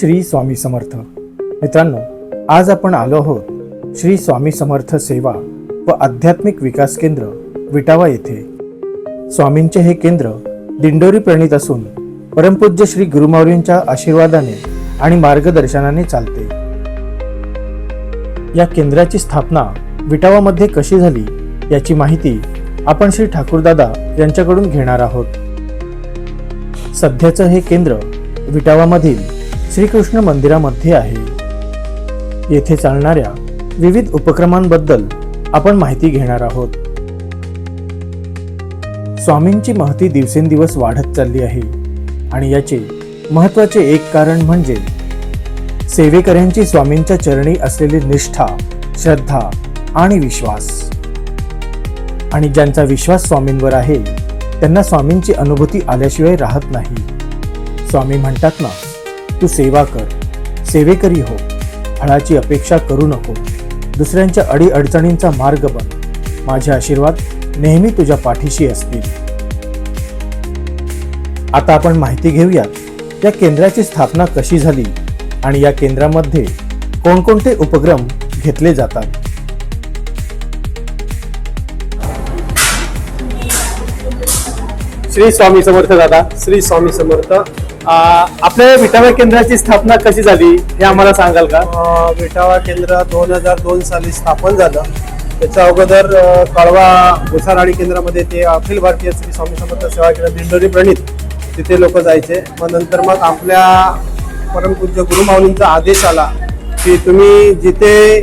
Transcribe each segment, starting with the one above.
श्री स्वामी समर्थ. मित्रांनो आज आपण आलो आहोत श्री स्वामी समर्थ सेवा व आध्यात्मिक विकास केंद्र विटावा येथे. स्वामींचे हे केंद्र दिंडोरी प्रणीत असून परमपूज्य श्री गुरुमाऊलींच्या आशीर्वादाने आणि मार्गदर्शनाने चालते. या केंद्राची स्थापना विटावामध्ये कशी झाली याची माहिती आपण श्री ठाकूरदादा यांच्याकडून घेणार आहोत. सध्याचं हे केंद्र विटावामधील श्रीकृष्ण मंदिरामध्ये आहे. येथे चालणाऱ्या विविध उपक्रमांबद्दल आपण माहिती घेणार आहोत. स्वामींची महती दिवसेंदिवस वाढत चालली आहे आणि याचे महत्त्वाचे एक कारण म्हणजे सेवेकऱ्यांची स्वामींच्या चरणी असलेली निष्ठा श्रद्धा आणि विश्वास. आणि ज्यांचा विश्वास स्वामींवर आहे त्यांना स्वामींची अनुभूती आल्याशिवाय राहत नाही. स्वामी म्हणतात ना तू सेवा कर. सेवेकरी हो. फळाची अपेक्षा करू नको. दुसऱ्यांच्या अडीअडचणींचा मार्ग बन. माझे आशीर्वाद नेहमी तुझ्या पाठीशी असतील. आता आपण माहिती घेऊयात या केंद्राची स्थापना कशी झाली आणि या केंद्रामध्ये कोणकोणते उपक्रम घेतले जातात? श्री स्वामी समर्थ दादा श्री स्वामी समर्थ. आपल्या विटावा केंद्राची स्थापना कशी झाली हे आम्हाला सांगाल का? विटावा केंद्र दोन हजार दोन साली स्थापन झालं. त्याच्या अगोदर कळवा भुसाराणी केंद्रामध्ये ते अखिल भारतीय श्री स्वामी समर्थ सेवा केंद्र दिंडोरी प्रणित तिथे लोक जायचे. मग नंतर मग आपल्या परमपूज्य गुरुमाऊलींचा आदेश आला की तुम्ही जिथे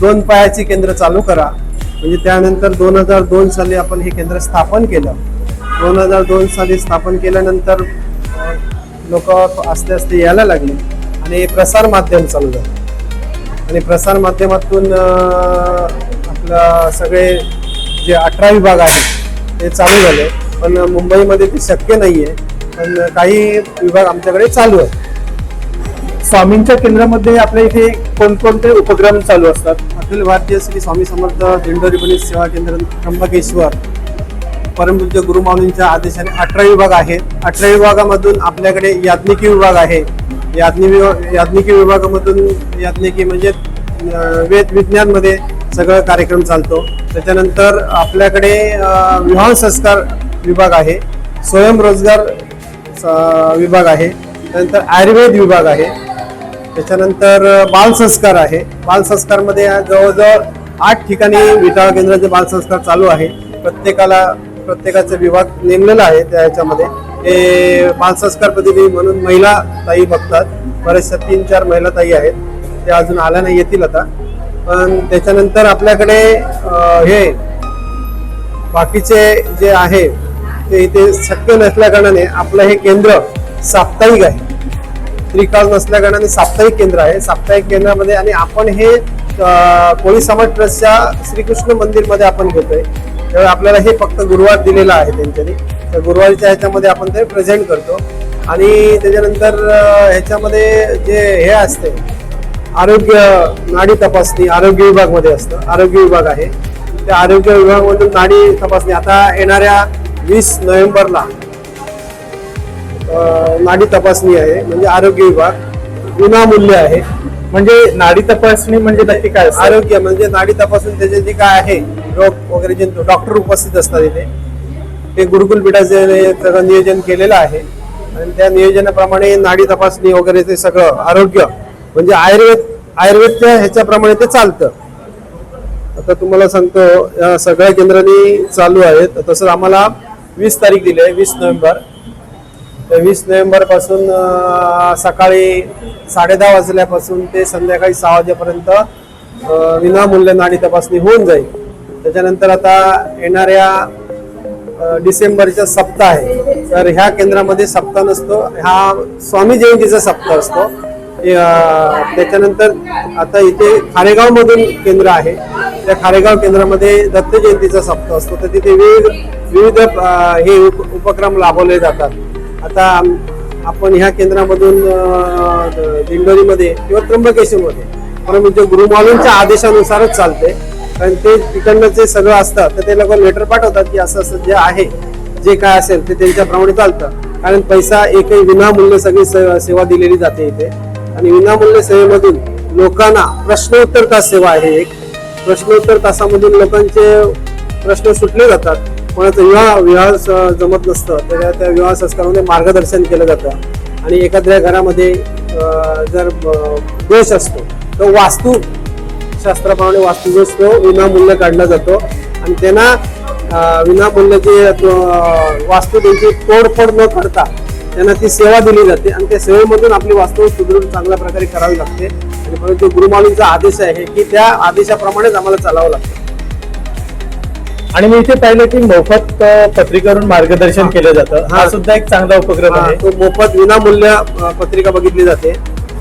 दोन पायाची केंद्र चालू करा. म्हणजे त्यानंतर दोन हजार दोन साली आपण हे केंद्र स्थापन केलं. दोन हजार दोन साली स्थापन केल्यानंतर लोक आस्ते आस्ते यायला लागले. आणि प्रसार माध्यम चालू झालं. आणि प्रसार माध्यमातून आपलं सगळे जे अठरा विभाग आहेत ते चालू झाले. पण मुंबईमध्ये ते शक्य नाही आहे पण काही विभाग आमच्याकडे चालू आहेत. स्वामींच्या केंद्रामध्ये आपल्या इथे कोणकोणते उपक्रम चालू असतात? अखिल भारतीय श्री स्वामी समर्थ दिंडोरी पोलीस सेवा केंद्र त्र्यंबकेश्वर परमपूज्य गुरुमाऊलींच्या आदेशाने अठरा विभाग आहेत अठरा विभागामधून आपल्याकडे याज्ञिकी विभाग आहे. याज्ञी विभाग याज्ञिकी विभागामधून याज्ञिकी म्हणजे वेद विज्ञानमध्ये सगळं कार्यक्रम चालतो. त्याच्यानंतर आपल्याकडे विवाह संस्कार विभाग आहे. स्वयंरोजगार विभाग आहे. त्यानंतर आयुर्वेद विभाग आहे. त्याच्यानंतर बालसंस्कार आहे. बालसंस्कारमध्ये जवळजवळ आठ ठिकाणी विटाळ केंद्राचे बालसंस्कार चालू आहे. प्रत्येकाला प्रत्येकाचा विभाग नेमलेला आहे त्या ह्याच्यामध्ये. हे बालसंस्कार प्रतिनिधी म्हणून महिला ताई बघतात. बऱ्याचशा तीन चार महिला ताई आहेत. त्या अजून आल्या नाही येतील आता. पण त्याच्यानंतर आपल्याकडे हे बाकीचे जे आहे ते इथे शक्य नसल्या कारणाने आपलं हे केंद्र साप्ताहिक आहे. त्रिकाल नसल्या कारणाने साप्ताहिक केंद्र आहे. साप्ताहिक केंद्रामध्ये आणि आपण हे कोळी समाज ट्रस्टच्या श्रीकृष्ण मंदिरमध्ये आपण घेतोय. त्यामुळे आपल्याला हे फक्त गुरुवार दिलेलं आहे त्यांच्यानी. तर गुरुवारच्या ह्याच्यामध्ये आपण ते प्रेझेंट करतो. आणि त्याच्यानंतर ह्याच्यामध्ये जे हे असते आरोग्य नाडी तपासणी आरोग्य विभागमध्ये असतं. आरोग्य विभाग आहे. त्या आरोग्य विभागामधून नाडी तपासणी. आता येणाऱ्या वीस नोव्हेंबरला नाडी तपासणी आहे म्हणजे आरोग्य विभाग. विनामूल्य आहे. म्हणजे नाडी तपासणी म्हणजे नक्की काय? आरोग्य म्हणजे नाडी तपासून त्याचे जे काय आहे रोग वगैरे जे डॉक्टर उपस्थित असतात इथे ते गुरुकुल पीठाचे सगळं नियोजन केलेलं आहे. आणि त्या नियोजनाप्रमाणे नाडी तपासणी वगैरे ते सगळं आरोग्य म्हणजे आयुर्वेद आयुर्वेदच्या ह्याच्याप्रमाणे ते चालतं. आता तुम्हाला सांगतो या सगळ्या केंद्रांनी चालू आहेत. तसंच आम्हाला वीस तारीख दिली आहे वीस नोव्हेंबर. तर वीस नोव्हेंबरपासून सकाळी साडेदहा वाजल्यापासून ते संध्याकाळी सहा वाजेपर्यंत विनामूल्य नाडी तपासणी होऊन जाईल. त्याच्यानंतर आता येणाऱ्या डिसेंबरचा सप्ताह आहे. तर ह्या केंद्रामध्ये सप्ताह नसतो. हा स्वामी जयंतीचा सप्ताह असतो. त्याच्यानंतर आता इथे खारेगावमधून केंद्र आहे. त्या खारेगाव केंद्रामध्ये दत्त जयंतीचा सप्ताह असतो. तर तिथे विविध विविध हे उप- उपक्रम राबवले जातात. आता आपण ह्या केंद्रामधून दिंडोरीमध्ये किंवा त्र्यंबकेश्वरमध्ये परंतु गुरुमालूंच्या आदेशानुसारच चालते. कारण ते तिकडनं जे सगळं असतं तर ते लोक लेटर पाठवतात की असं असं जे आहे जे काय असेल ते त्यांच्याप्रमाणे चालतं. कारण पैसा एकही विनामूल्य सगळी से- सेवा दिलेली जाते इथे. आणि विनामूल्य सेवेमधून लोकांना प्रश्नोत्तर तास सेवा आहे एक. प्रश्नोत्तर तासामधून लोकांचे प्रश्न सुटले जातात. कोणाचं विवाह विवाह स- जमत नसतं तर त्या- विवाह संस्कारामध्ये मार्गदर्शन केलं जातं. आणि एखाद्या घरामध्ये जर दोष असतो तर वास्तू शास्त्राप्रमाणे वास्तुदोष तो विनामूल्य काढला जातो. आणि त्यांना विनामूल्य जे वास्तू त्यांची तोडफोड न करता त्यांना ती सेवा दिली जाते. आणि त्या सेवेमधून आपली वास्तू सुदृढ चांगल्या प्रकारे करावी लागते. आणि परंतु गुरुमाऊलींचा आदेश आहे की त्या आदेशाप्रमाणेच आम्हाला चालावं लागतं. आणि मी इथे पाहिलं की मोफत पत्रिकावरून मार्गदर्शन केलं जातं. हा. सुद्धा एक चांगला उपक्रम आहे. तो मोफत विनामूल्य पत्रिका बघितली जाते.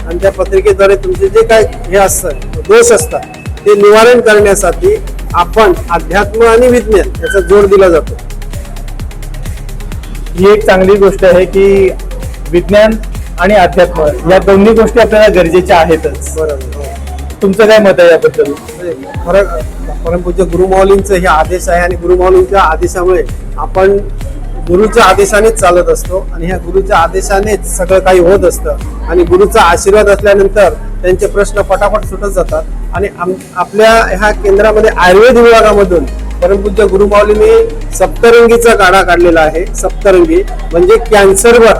आणि त्या पत्रिकेद्वारे तुमचे जे काय हे असतात दोष असतात ते निवारण करण्यासाठी आपण अध्यात्म आणि विज्ञान याचा जोड दिला जातो. ही एक चांगली गोष्ट आहे की विज्ञान आणि अध्यात्म या दोन्ही गोष्टी आपल्याला गरजेच्या आहेतच. बरोबर हो. तुमचं काय मत आहे याबद्दल? खरं परमपूज्य गुरुमाऊलींचं हे आदेश आहे आणि गुरुमाऊलींच्या आदेशामुळे आपण गुरुच्या आदेशानेच चालत असतो आणि ह्या गुरुच्या आदेशानेच सगळं काही होत असतं. आणि गुरुचा आशीर्वाद असल्यानंतर त्यांचे प्रश्न फटाफट सुटत जातात. आणि आम- आपल्या ह्या केंद्रामध्ये आयुर्वेद विभागामधून परमपूज्य गुरुमाऊलीने सप्तरंगीचा गाडा काढलेला आहे सप्तरंगी म्हणजे कॅन्सरवर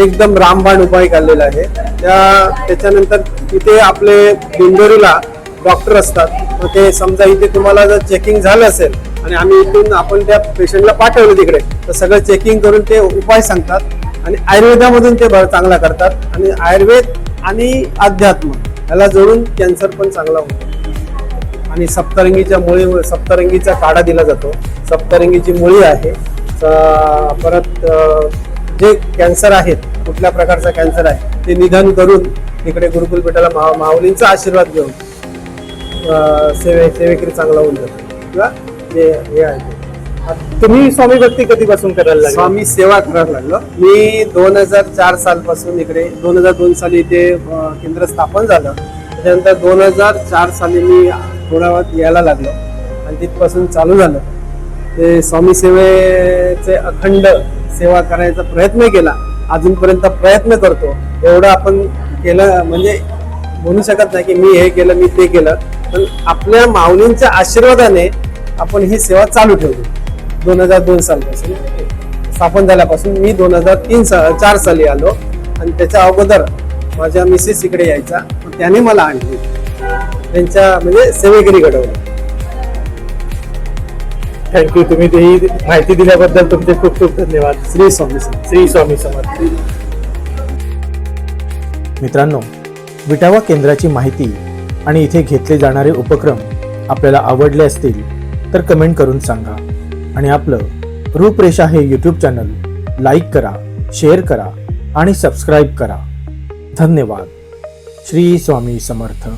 एकदम रामबाण उपाय काढलेला आहे. त्या त्याच्यानंतर इथे आपले बिंदोरीला डॉक्टर असतात. मग ते समजा इथे तुम्हाला जर चेकिंग झालं असेल आणि आम्ही इथून आपण त्या पेशंटला पाठवलं तिकडे. तर सगळं चेकिंग करून ते उपाय सांगतात. आणि आयुर्वेदामधून ते ब- चांगला करतात. आणि आयुर्वेद आणि अध्यात्म याला जोडून कॅन्सर पण चांगला होतो. आणि सप्तरंगीच्या मुळी सप्तरंगीचा काढा दिला जातो. सप्तरंगीची मुळी आहे. परत जे कॅन्सर आहेत कुठल्या प्रकारचा कॅन्सर आहे ते निधन करून तिकडे गुरुकुल महा मा माऊलींचा आशीर्वाद घेऊन सेवे सेवेकरी चांगला होऊन जातो. किंवा जे हे आहे तुम्ही स्वामी भक्ती कधीपासून करायला लागला? स्वामी सेवा करायला लागलो. मी दोन हजार चार सालपासून इकडे दोन हजार दोन साली इथे केंद्र स्थापन झालं. त्याच्यानंतर दोन हजार चार साली मी थोड्या यायला लागलो आणि तिथपासून चालू झालं. ते स्वामी सेवेचे अखंड सेवा करायचा प्रयत्न केला. अजूनपर्यंत प्रयत्न करतो. एवढं आपण केलं म्हणजे म्हणू शकत नाही की मी हे केलं मी ते केलं. पण आपल्या माऊलींच्या आशीर्वादाने आपण ही सेवा चालू ठेवली. दोन हजार दोन सालपासून. स्थापन झाल्यापासून मी दोन हजार तीन सा चार साली आलो. आणि त्याच्या अगोदर माझ्या मिसेस इकडे यायचा. त्याने मला आणली. त्यांच्या म्हणजे सेवेकरी घडवलं. थँक्यू तुम्ही ती माहिती दिल्याबद्दल तुमचे खूप खूप धन्यवाद. श्री स्वामी. श्री स्वामी समर्थ. मित्रांनो विटावा केंद्राची माहिती आणि इथे घेतले जाणारे उपक्रम आपल्याला आवडले असतील तर कमेंट करून सांगा. आणि आपलं रूपरेषा हे यूट्यूब चॅनल लाईक करा शेअर करा आणि सबस्क्राईब करा. धन्यवाद. श्री स्वामी समर्थ.